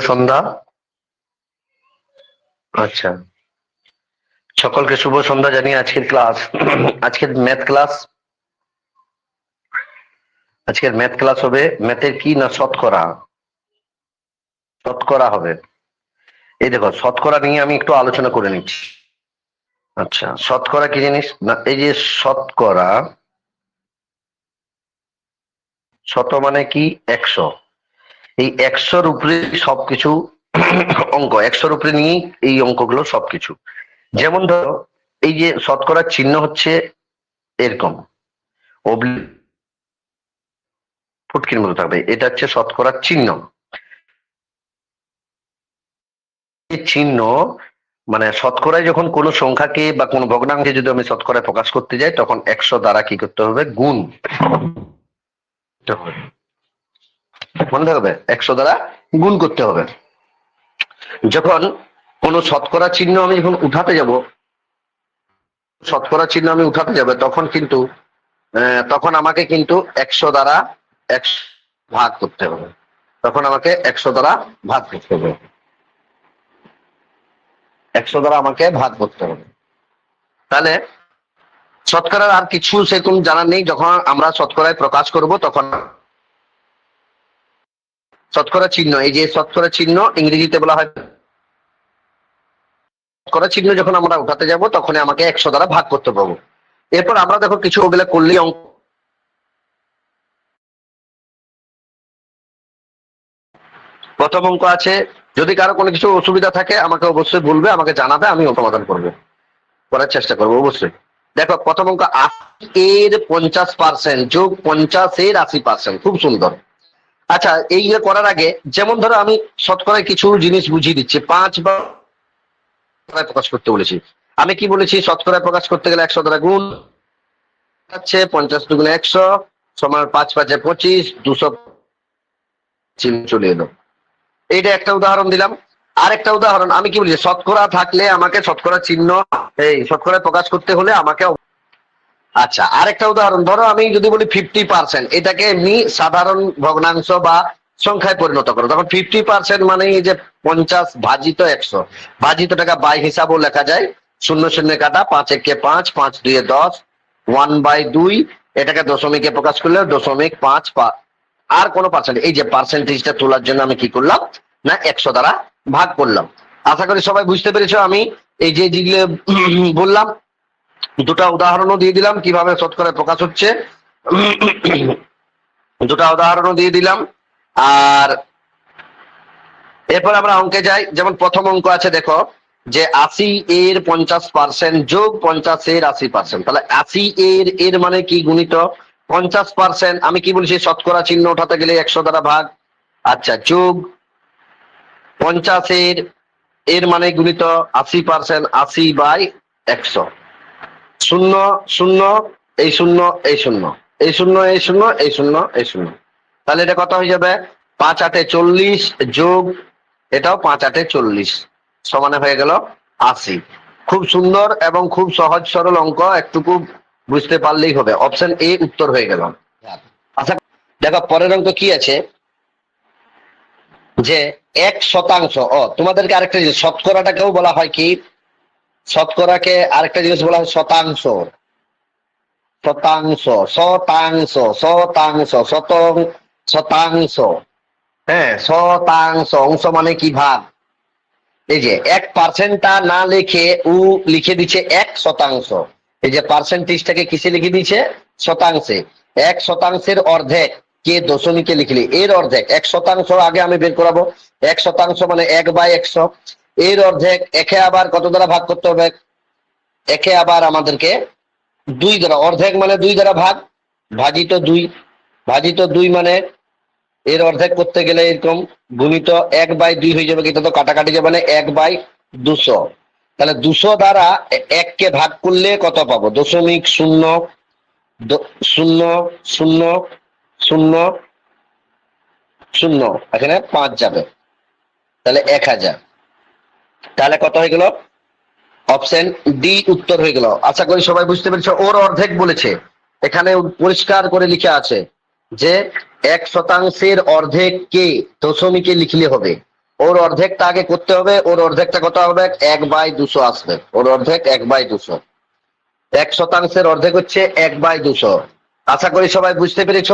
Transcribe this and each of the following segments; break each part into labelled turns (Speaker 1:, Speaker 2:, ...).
Speaker 1: সন্ধ্যা। আচ্ছা। সকলকে শুভ সন্ধ্যা জানিয়ে আজকের ক্লাস, আজকের ম্যাথ ক্লাস। আজকের ম্যাথ ক্লাস হবে ম্যাথের কি না শতকরা? শতকরা হবে। এই দেখো, শতকরা নিয়ে আমি একটু আলোচনা করে নিচ্ছি। আচ্ছা শতকরা কি জিনিস? না, এই যে শতকরা, শত মানে কি? একশো। এই একশোর উপরে সবকিছু অঙ্ক, একশোর উপরে নিয়েই এই অঙ্কগুলো সবকিছু। যেমন ধরো, এই যে শতকরার চিহ্ন হচ্ছে এরকম। ফুটকির মতো থাকবে। এটা হচ্ছে শতকরার চিহ্ন। চিহ্ন মানে শতকরায় যখন কোনো সংখ্যাকে বা কোনো ভগ্নাংশে যদি আমি শতকরায় প্রকাশ করতে যাই, তখন একশো দ্বারা কি করতে হবে? গুণ। মনে থাকবে একশো দ্বারা গুণ করতে হবে। যখন কোনো শতকরা চিহ্ন আমি যখন উঠাতে যাব, শতকরা চিহ্ন আমি উঠাতে যাব, তখন কিন্তু তখন আমাকে কিন্তু একশো দ্বারা একশো ভাগ করতে হবে। তখন আমাকে একশো দ্বারা ভাগ করতে হবে। একশো দ্বারা আমাকে ভাগ করতে হবে। তাহলে শতকরার আর কিছু সেরকম জানা নেই, যখন আমরা শতকরায় প্রকাশ করব, তখন শতকরা চিহ্ন, এই যে শতকরা চিহ্ন ইংরেজিতে বলা হয়, শতকরা চিহ্ন যখন আমরা উঠাতে যাব তখন আমাকে একশো দ্বারা ভাগ করতে পারব এরপর আমরা দেখো কিছু ওগুলো করলেই অঙ্ক প্রথম অঙ্ক আছে, যদি কারও কোনো কিছু অসুবিধা থাকে, আমাকে অবশ্যই বলবে, আমাকে জানাবে আমি সমাধান করব। করার চেষ্টা করব, অবশ্যই। দেখো, প্রথম অঙ্ক আশি এর পঞ্চাশ পার্সেন্ট যোগ পঞ্চাশ এর আশি পার্সেন্ট খুব সুন্দর। আচ্ছা এইগুলো করার আগে, যেমন ধরো আমি শতকরায় কিছু জিনিস বুঝিয়ে দিচ্ছি, পাঁচ বা প্রকাশ করতে বলেছি। আমি কি বলেছি? শতকরায় প্রকাশ করতে গেলে একশো দ্বারা গুণ আছে, পঞ্চাশ দুগুণে একশো, সমান পাঁচ পাঁচে পঁচিশ, দুশো চিহ্ন চলে এলো। এইটা একটা উদাহরণ দিলাম। আর একটা উদাহরণ, আমি কি বলছি? শতকরা থাকলে আমাকে শতকরা চিহ্ন, এই শতকরা প্রকাশ করতে হলে আমাকে আচ্ছা আরেকটা উদাহরণ, ধরো আমি যদি বলি ফিফটি পার্সেন্ট এটাকে এমনি সাধারণ ভগ্নাংশ বা সংখ্যায় পরিণত করো। তখন ফিফটি পার্সেন্ট মানে এই যে পঞ্চাশ ভাজিত একশো, ভাজিত টাকা বাই হিসাবেও লেখা যায়। শূন্য শূন্য কাটা, পাঁচ একে পাঁচ পাঁচ দুয়ে দশ ওয়ান বাই দুই, এটাকে দশমিকে প্রকাশ করলে দশমিক পাঁচ আর কোনো পার্সেন্ট এই যে পার্সেন্টেজটা তোলার জন্য আমি কি করলাম? না, একশো দ্বারা ভাগ করলাম। আশা করি সবাই বুঝতে পেরেছ আমি এই যে বললাম দুটা উদাহরণও দিয়ে দিলাম, কীভাবে শতকরা প্রকাশ হচ্ছে। দুটা উদাহরণও দিয়ে দিলাম। আর এরপর আমরা অঙ্কে যাই। যেমন প্রথম অঙ্ক আছে, দেখো, যে আশি এর পঞ্চাশ পার্সেন্ট যোগ পঞ্চাশ এর আশি পার্সেন্ট। তাহলে আশি এর এর মানে কি গুণিত? পঞ্চাশ পার্সেন্ট, আমি কি বলছি, শতকরা চিহ্ন ওঠাতে গেলে একশো দ্বারা ভাগ। আচ্ছা যোগ পঞ্চাশের এর মানে গুণিত আশি পার্সেন্ট, আশি বাই একশো। শূন্য শূন্য, এই শূন্য এই শূন্য। এই শূন্য এই শূন্য এই শূন্য এই শূন্য। তাহলে এটা কত হয়ে যাবে? পাঁচ আটে চল্লিশ যোগ, এটাও পাঁচ আটে চল্লিশ। সমানে হয়ে গেল আশি। খুব সুন্দর এবং খুব সহজ সরল অঙ্ক, একটুকু বুঝতে পারলেই হবে। অপশন এ উত্তর হয়ে গেল। আচ্ছা দেখো, পরের অঙ্ক কি আছে? যে এক শতাংশ, ও, তোমাদেরকে আরেকটা শতকরাটাকেও বলা হয় কি? শতকরাকে আরেকটা জিনিস বলা হয় শতাংশ। শতাংশ শতাংশ শতাংশ, শতং, শতাংশ। হ্যাঁ শতাংশ, অংশ মানে কি ভাগ? এই যে এক পার্সেন্টটা না লিখে উ লিখে দিচ্ছে এক শতাংশ। এই যে পার্সেন্টেজটাকে কিসে লিখে দিচ্ছে? শতাংশে। এক শতাংশের অর্ধেক কে দশমিকে লিখলি? এর অর্ধেক। এক শতাংশ আগে আমি বের করাবো। এক শতাংশ মানে এক বাই একশো। এর অর্ধেক একে আবার কত দ্বারা ভাগ করতে হবে? একে আবার আমাদেরকে দুই দ্বারা, অর্ধেক মানে দুই দ্বারা ভাগ, ভাজিত দুই ভাজিত দুই মানে এর অর্ধেক করতে গেলে এরকম গুণিত এক বাই দুই হয়ে যাবে কিন্তু তো কাটাকাটি যাবে মানে এক বাই দুশো। তাহলে দুশো দ্বারা এককে ভাগ করলে কত পাবো? দশমিক শূন্য শূন্য শূন্য শূন্য শূন্য, এখানে পাঁচ যাবে। তাহলে এক হাজার। তাহলে কত হয়ে গেল? অপশন ডি উত্তর হয়ে গেল। আশা করি সবাই বুঝতে পেরেছ, ওর অর্ধেক বলেছে। এখানে পরিষ্কার করে লিখে আছে যে, এক শতাংশের অর্ধেক কে? দশমিকে লিখলে হবে। ওর অর্ধেকটা আগে করতে হবে, ওর অর্ধেকটা কত হবে? এক বাই দুশো আসবে। ওর অর্ধেক এক বাই দুশো। এক শতাংশের অর্ধেক হচ্ছে এক বাই দুশো। আশা করি সবাই বুঝতে পেরেছ,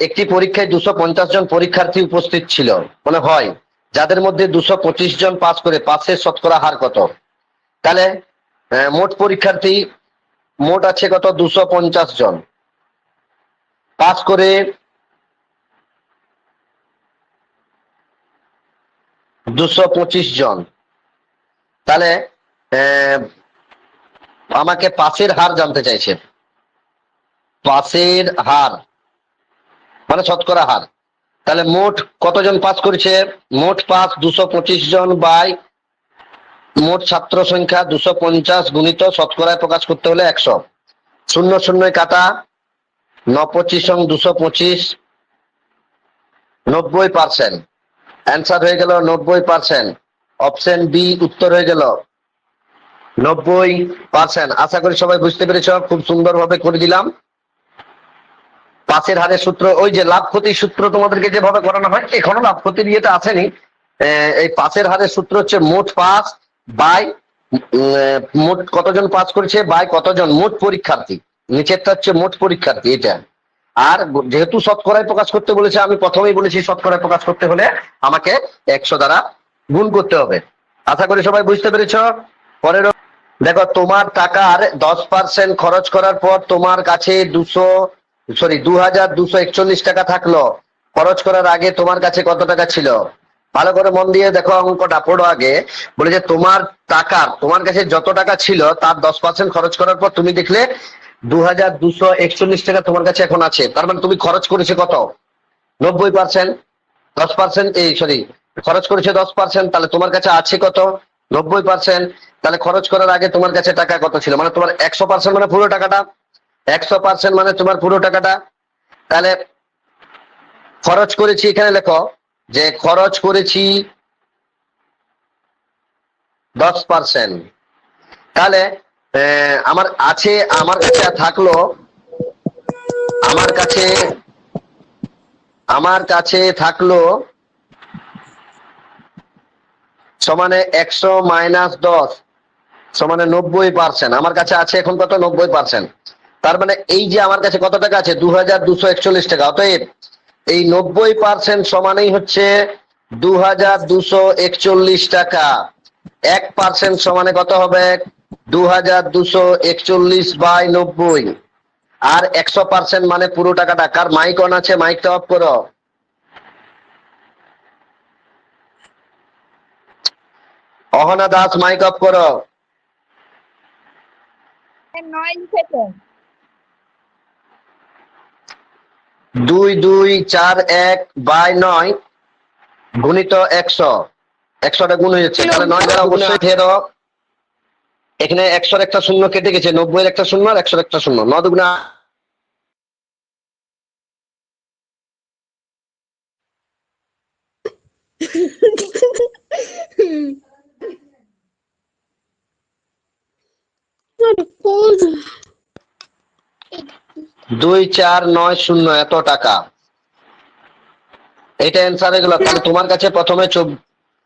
Speaker 1: একটি পরীক্ষায় দুশো পঞ্চাশ জন পরীক্ষার্থী উপস্থিত ছিল। মানে হয়। যাদের মধ্যে দুশো পঁচিশ জন পাস করে পাশের শতকরা হার কত? তাহলে মোট পরীক্ষার্থী, মোট আছে কত? দুশো পঞ্চাশ জন। পাস করে দুশো পঁচিশ জন। তাহলে আমাকে পাশের হার জানতে চাইছে। পাশের হার মানে শতকরা হার। তাহলে মোট কতজন পাস করেছে? মোট পাস দুশো পঁচিশ জন বাই মোট ছাত্র সংখ্যা দুশো পঞ্চাশ গুণিত শতকরায় প্রকাশ করতে হলে একশো। শূন্য শূন্য কাটা ন পঁচিশ দুশো পঁচিশ, নব্বই পার্সেন্ট। অ্যান্সার হয়ে গেল নব্বই পার্সেন্ট। অপশন বি উত্তর হয়ে গেল নব্বই পার্সেন্ট। আশা করি সবাই বুঝতে পেরেছ, খুব সুন্দরভাবে করে দিলাম। পাশের হারের সূত্র, ওই যে লাভ ক্ষতির সূত্র তোমাদেরকে যেভাবে করানো হয়, এখনও লাভ ক্ষতির ইয়েটা আসেনি। এই পাশের হারের সূত্র হচ্ছে মোট পাস বাই মোট কতজন পাস করেছে, বাই কতজন? মোট পরীক্ষার্থী। নিচেরটা হচ্ছে মোট পরীক্ষার্থী, এটা। আর যেহেতু শতকরায় প্রকাশ করতে বলেছে, আমি প্রথমেই বলেছি শতকরায় প্রকাশ করতে হলে আমাকে একশো দ্বারা গুণ করতে হবে। আশা করি সবাই বুঝতে পেরেছ? পরের দেখো, তোমার টাকার দশ পার্সেন্ট খরচ করার পর তোমার কাছে দুশো সরি দু হাজার দুশো একচল্লিশ টাকা থাকল। খরচ করার আগে তোমার কাছে কত টাকা ছিল? ভালো করে মন দিয়ে দেখো অঙ্কটা, পড়ো আগে। বলে যে তোমার টাকার তোমার কাছে যত টাকা ছিল, তার দশ পার্সেন্ট খরচ করার পর তুমি দেখলে দু হাজার দুশো একচল্লিশ টাকা তোমার কাছে এখন আছে। তার মানে তুমি খরচ করেছে কত? নব্বই পার্সেন্ট দশ পার্সেন্ট এই, সরি, খরচ করেছে দশ পার্সেন্ট তাহলে তোমার কাছে আছে কত? নব্বই পার্সেন্ট তাহলে খরচ করার আগে তোমার কাছে টাকা কত ছিল? মানে তোমার একশো পার্সেন্ট মানে পুরো টাকাটা। একশো পার্সেন্ট মানে তোমার পুরো টাকাটা। তাহলে খরচ করেছি এখানে লেখো, যে খরচ করেছি দশ পার্সেন্ট তাহলে আমার আছে, আমার কাছে থাকল, আমার কাছে আমার কাছে থাকল সমানে একশো মাইনাস দশ, সমানে নব্বই পার্সেন্ট আমার কাছে আছে এখন কত? নব্বই পার্সেন্ট তার মানে এই যে আমার কাছে কত টাকা আছে? দু হাজার দুশো একচল্লিশ টাকা। অতএব এই নব্বই পার্সেন্ট সমানেই হচ্ছে দু হাজার দুশো একচল্লিশ টাকা। এক পার্সেন্ট সমানে কত হবে? দু হাজার দুশো একচল্লিশ বাই নব্বই। আর একশো পার্সেন্ট মানে পুরো টাকাটা। কার মাইক অন আছে? মাইকটা অফ করো। অহনা দাস মাইক অফ করো। দুই দুই চার এক বাই নয় গুণিত একশো। একশোটা গুণ হয়েছে। তাহলে নয় দ্বারা অবশ্যই এখানে একশোর একটা শূন্য কেটে গেছে। নব্বই একটা শূন্য আর একশোর একটা শূন্য। ন দুগুণা দুই চার নয় শূন্য এত টাকা। এটা অ্যান্সার হয়ে গেল। তাহলে তোমার কাছে প্রথমে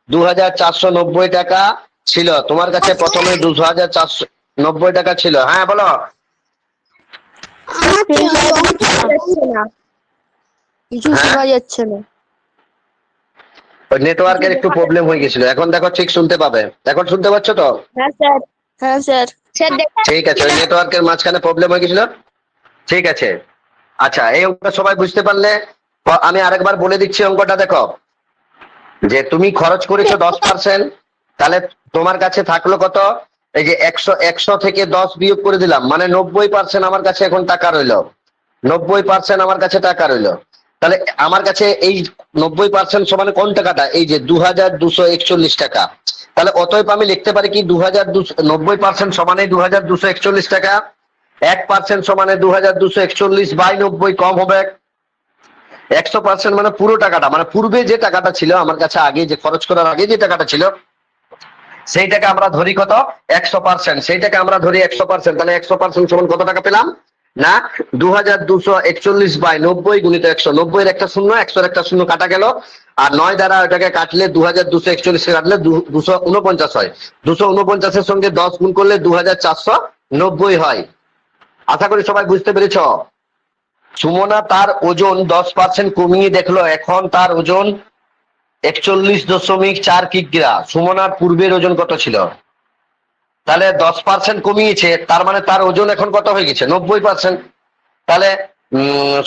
Speaker 1: দু হাজার চারশো নব্বই টাকা ছিল। তোমার কাছে প্রথমে দু হাজার চারশো নব্বই টাকা ছিল। হ্যাঁ বলো।
Speaker 2: কিছু
Speaker 1: হ্যাঁ?
Speaker 2: শোনা যাচ্ছে না।
Speaker 1: ওই নেটওয়ার্কের একটু প্রবলেম হয়ে গেছিল। এখন দেখো ঠিক শুনতে পাবে। এখন শুনতে পাচ্ছ তো?
Speaker 2: হ্যাঁ স্যার। হ্যাঁ স্যার।
Speaker 1: ঠিক আছে ওই নেটওয়ার্কের মাঝখানে প্রবলেম হয়ে গেছিল? ঠিক আছে। আচ্ছা এই অঙ্কটা সবাই বুঝতে পারলে আমি আরেকবার বলে দিচ্ছি অঙ্কটা, দেখো। যে তুমি খরচ করেছ দশ পার্সেন্ট তাহলে তোমার কাছে থাকল কত? এই যে একশো একশো থেকে দশ বিয়োগ করে দিলাম মানে নব্বই পার্সেন্ট আমার কাছে এখন টাকা রইল। নব্বই পার্সেন্ট আমার কাছে টাকা রইল। তাহলে আমার কাছে এই নব্বই পার্সেন্ট সমানে কোন টাকাটা? এই যে দু হাজার দুশো একচল্লিশ টাকা। তাহলে অতএব আমি লিখতে পারি কি দু হাজার দুশো, নব্বই পার্সেন্ট সমানে দু হাজার দুশো একচল্লিশ টাকা। এক পার্সেন্ট সমানে দু হাজার দুশো একচল্লিশ বাই নব্বই কম হবে। একশো পার্সেন্ট মানে পুরো টাকাটা মানে পূর্বে যে টাকাটা ছিল, আমার কাছে আগে যে খরচ করার আগে যে টাকাটা ছিল, সেইটাকে আমরা ধরি কত? একশো পার্সেন্ট সেইটাকে আমরা ধরি একশো পার্সেন্ট তাহলে একশো পার্সেন্ট সমান কত টাকা পেলাম? না দু হাজার দুশো একচল্লিশ বাই নব্বই গুণিত একশো নব্বই একটা শূন্য একশোর একটা শূন্য কাটা গেল। আর নয় দ্বারা ওটাকে কাটলে দু হাজার দুশো একচল্লিশ কাটলে দুশো উনপঞ্চাশ হয়। দুশো উনপঞ্চাশের সঙ্গে দশ গুণ করলে দু হাজার চারশো নব্বই হয়। আশা করি সবাই বুঝতে পেরেছ। সুমনা তার ওজন দশ পার্সেন্ট কমিয়ে দেখল, এখন তার ওজন একচল্লিশ দশমিক চার কিগ্রা। সুমনার পূর্বের ওজন কত ছিল? তাহলে দশ পার্সেন্ট কমিয়েছে, তার মানে তার ওজন এখন কত হয়ে গেছে? নব্বই পার্সেন্ট তাহলে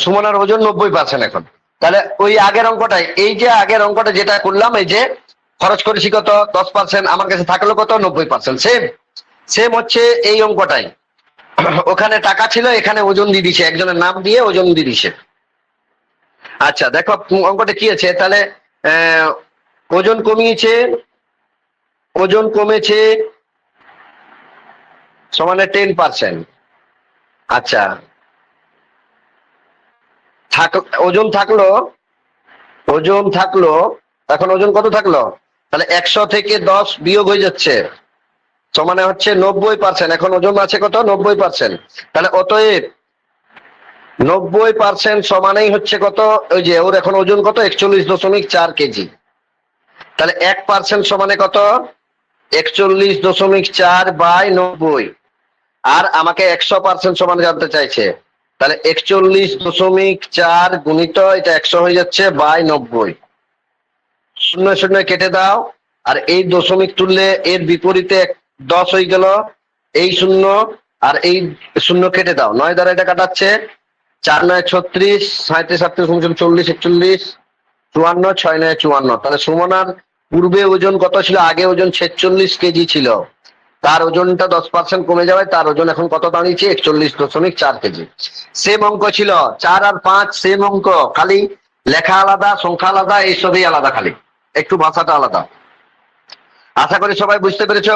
Speaker 1: সুমনার ওজন নব্বই পার্সেন্ট এখন। তাহলে ওই আগের অঙ্কটাই, এই যে আগের অঙ্কটা যেটা করলাম, এই যে খরচ করেছি কত? দশ পার্সেন্ট আমার কাছে থাকল কত? নব্বই পার্সেন্ট সেম সেম হচ্ছে এই অঙ্কটাই। ওখানে টাকা ছিল, এখানে ওজন দিয়ে দিছে। একজনের নাম দিয়ে ওজন দিয়ে দিছে। আচ্ছা দেখো, অঙ্কটা কি আছে? তাহলে ওজন কমিয়েছে, ওজন কমেছে সমানে টেন পার্সেন্ট আচ্ছা। থাক, ওজন থাকল ওজন থাকল, এখন ওজন কত থাকল? তাহলে একশো থেকে দশ বিয়োগ হয়ে যাচ্ছে। সমানে হচ্ছে নব্বই পার্সেন্ট এখন ওজন আছে কত? নব্বই পার্সেন্ট তাহলে অতএব নব্বই পার্সেন্ট সমানেই হচ্ছে কত? ওই যে ওর এখন ওজন কত? একচল্লিশ দশমিক চার কেজি। তাহলে এক পার্সেন্ট সমানে কত? একচল্লিশ দশমিক চার বাই নব্বই। আর আমাকে একশো পার্সেন্ট সমান জানতে চাইছে। তাহলে একচল্লিশ দশমিক চার গুণিত এটা একশো হয়ে যাচ্ছে বাই নব্বই। শূন্য শূন্য কেটে দাও। আর এই দশমিক তুললে এর বিপরীতে এক- দশ হয়ে গেল। এই শূন্য আর এই শূন্য কেটে দাও। নয় দ্বারা এটা কাটাচ্ছে। চার নয় ছত্রিশ সাঁত্রিশ সাতত্রিশ উনচল্লিশ চল্লিশ একচল্লিশ, চুয়ান্ন, ছয় নয়, চুয়ান্ন। তাহলে সুমনার পূর্বে ওজন কত ছিল? আগে ওজন ছেচল্লিশ কেজি ছিল। তার ওজনটা দশ পার্সেন্ট কমে যাওয়ায় তার ওজন এখন কত দাঁড়িয়েছে? একচল্লিশ দশমিক চার কেজি। সেম অঙ্ক ছিল। চার আর পাঁচ সেম অঙ্ক। খালি লেখা আলাদা, সংখ্যা আলাদা এইসবই আলাদা খালি। একটু ভাষাটা আলাদা। আশা করি সবাই বুঝতে পেরেছ।